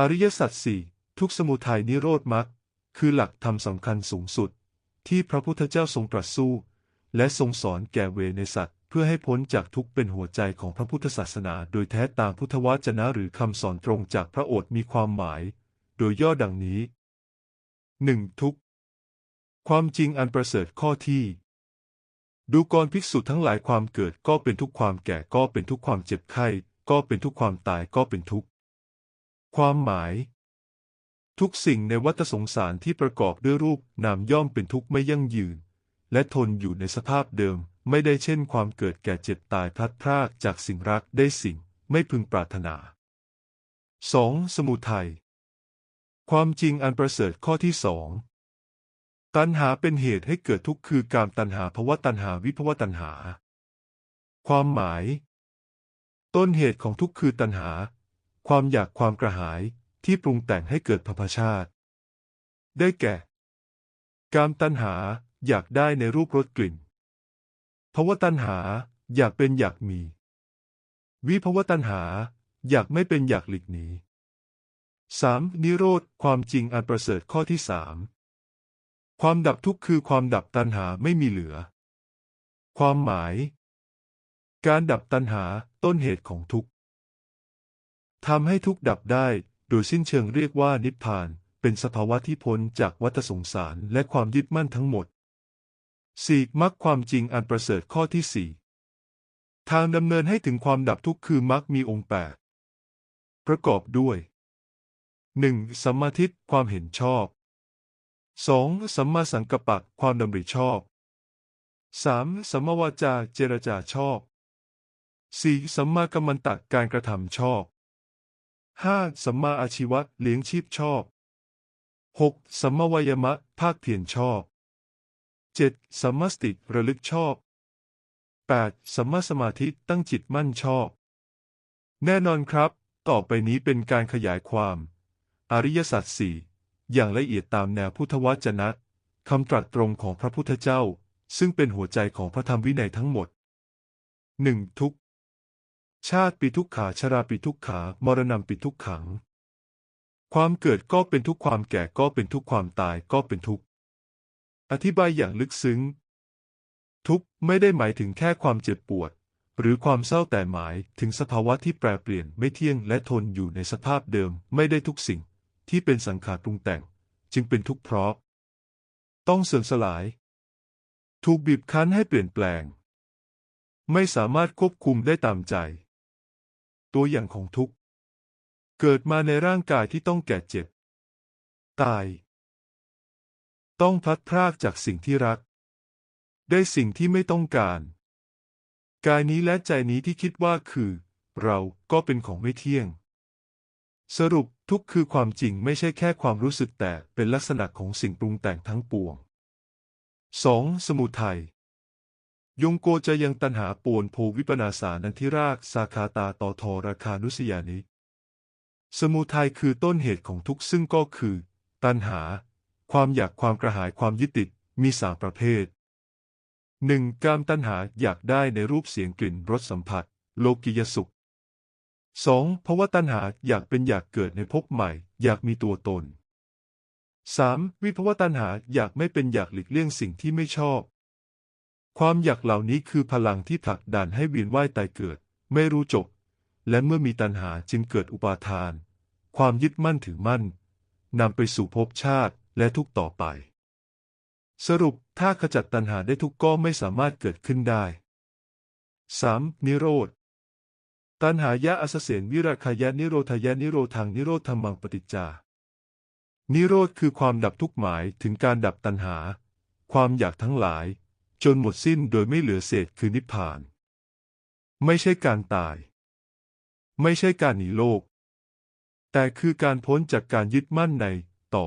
อริยสัจสี่ทุกสมุทัยนิโรธมรรคคือหลักธรรมสำคัญสูงสุด ที่พระพุทธเจ้าทรงตรัสสู้ และทรงสอนแก่เวในสัตเพื่อให้พ้นจากทุกเป็นหัวใจของพระพุทธศาสนา โดยแท้ตามพุทธวจนะหรือคำสอนตรงจากพระโอษฐ์มีความหมาย โดยย่อดังนี้ 1. ทุกความจริงอันประเสริฐข้อที่ ดูกรภิกษุทั้งหลายความเกิดก็เป็นทุกความแก่ก็เป็นทุกความเจ็บไข้ ก็เป็นทุกความตายก็เป็นทุก ความหมาย ทุกสิ่งในวัฏสงสารที่ประกอบด้วยรูปนามย่อมเป็นทุกข์ไม่ยั่งยืน และทนอยู่ในสภาพเดิม ไม่ได้เช่นความเกิดแก่เจ็บตายพลัดพรากจากสิ่งรักได้สิ่งไม่พึงปรารถนา 2. สมุทัยความจริงอันประเสริฐข้อที่สองตัณหาเป็นเหตุให้เกิดทุกข์คือการตัณหาภวะตัณหาวิภวะตัณหา ความหมาย ต้นเหตุของทุกข์คือตัณหา ความอยากความกระหายที่ปรุงแต่งให้เกิดภพชาติ ได้แก่ การตัณหาอยากได้ในรูปรสกลิ่นภวะตัณหาอยากเป็นอยากมี วิภวะตัณหาอยากไม่เป็นอยากหลีกหนี 3. นิโรธความจริงอันประเสริฐข้อที่สามความดับทุกข์คือความดับตัณหาไม่มีเหลือ ความหมาย การดับตัณหาต้นเหตุของทุกข์ ทำให้ทุกดับได้ โดยสิ้นเชิงเรียกว่านิพพาน เป็นสภาวะที่พ้นจากวัฏสงสารและความยึดมั่นทั้งหมด 4. มรรคความจริงอันประเสริฐข้อที่สี่ทางดำเนินให้ถึงความดับทุกข์คือมรรคมีองค์แปดประกอบด้วย 1. สัมมาทิฏฐิความเห็นชอบ 2. สัมมาสังกัปปะความดำริชอบ 3. สัมมาวาจาเจรจาชอบ 4. สัมมากัมมันตะการกระทำชอบ 5. สัมมาอาชีวะเลี้ยงชีพชอบ 6. สัมมาวายมะ ภาคเพียรชอบ 7. สัมมาสติระลึกชอบ 8. สัมมาสมาธิตั้งจิตมั่นชอบ แน่นอนครับ ต่อไปนี้เป็นการขยายความ อริยสัจสี่อย่างละเอียดตามแนวพุทธวจนะคำตรัสตรงของพระพุทธเจ้า ซึ่งเป็นหัวใจของพระธรรมวินัยทั้งหมด 1. ทุก ชาติปีทุกขาชราปีทุกขามรณะปีทุกขัง ความเกิดก็เป็นทุกความแก่ก็เป็นทุกความตายก็เป็นทุกอธิบายอย่างลึกซึ้ง ทุกไม่ได้หมายถึงแค่ความเจ็บปวด หรือความเศร้าแต่หมายถึงสภาวะที่แปรเปลี่ยนไม่เที่ยงและทนอยู่ในสภาพเดิมไม่ได้ทุกสิ่งที่เป็นสังขารปรุงแต่ง จึงเป็นทุกข์เพราะ ต้องเสื่อมสลาย ถูกบีบคั้นให้เปลี่ยนแปลง ไม่สามารถควบคุมได้ตามใจ ตัวอย่างของทุกข์ เกิดมาในร่างกายที่ต้องแก่เจ็บ ตาย ต้องพลัดพรากจากสิ่งที่รัก ได้สิ่งที่ไม่ต้องการ กายนี้และใจนี้ที่คิดว่าคือ เราก็เป็นของไม่เที่ยง สรุปทุกคือความจริงไม่ใช่แค่ความรู้สึกแต่เป็นลักษณะของสิ่งปรุงแต่งทั้งปวง 2. สมุทัย ยงโกจะยังตันหาปวนโพวิปนาสานันทิรากสาคาตาต่อทอราคานุสยานิสมุทัยคือต้นเหตุของทุกข์ซึ่งก็คือ ตันหา ความอยากความกระหายความยึดติดมีสามประเภท 1. กามตันหาอยากได้ในรูปเสียงกลิ่นรสสัมผัส โลกิยสุข 2. เพราะว่าตัณหาอยากเป็นอยากเกิดในภพใหม่ อยากมีตัวตน 3. วิภวตัณหาอยากไม่เป็นอยากหลีกเลี่ยงสิ่งที่ไม่ชอบ ความอยากเหล่านี้คือพลังที่ผลักดันให้เวียนว่ายตายเกิด ไม่รู้จบ และเมื่อมีตัณหาจึงเกิดอุปาทาน ความยึดมั่นถือมั่นนำไปสู่ภพชาติและทุกต่อไป สรุปถ้าขจัดตัณหาได้ทุกก็ไม่สามารถเกิดขึ้นได้ 3. นิโรธ ตันหายะอสเสนวิราคายะนิโรธายะนิโรธังนิโรธรรมังปฏิจจา นิโรธคือความดับทุกหมายถึงการดับตันหา ความอยากทั้งหลาย จนหมดสิ้นโดยไม่เหลือเศษคือนิพพาน ไม่ใช่การตาย ไม่ใช่การหนีโลก แต่คือการพ้นจากการยึดมั่นในต่อ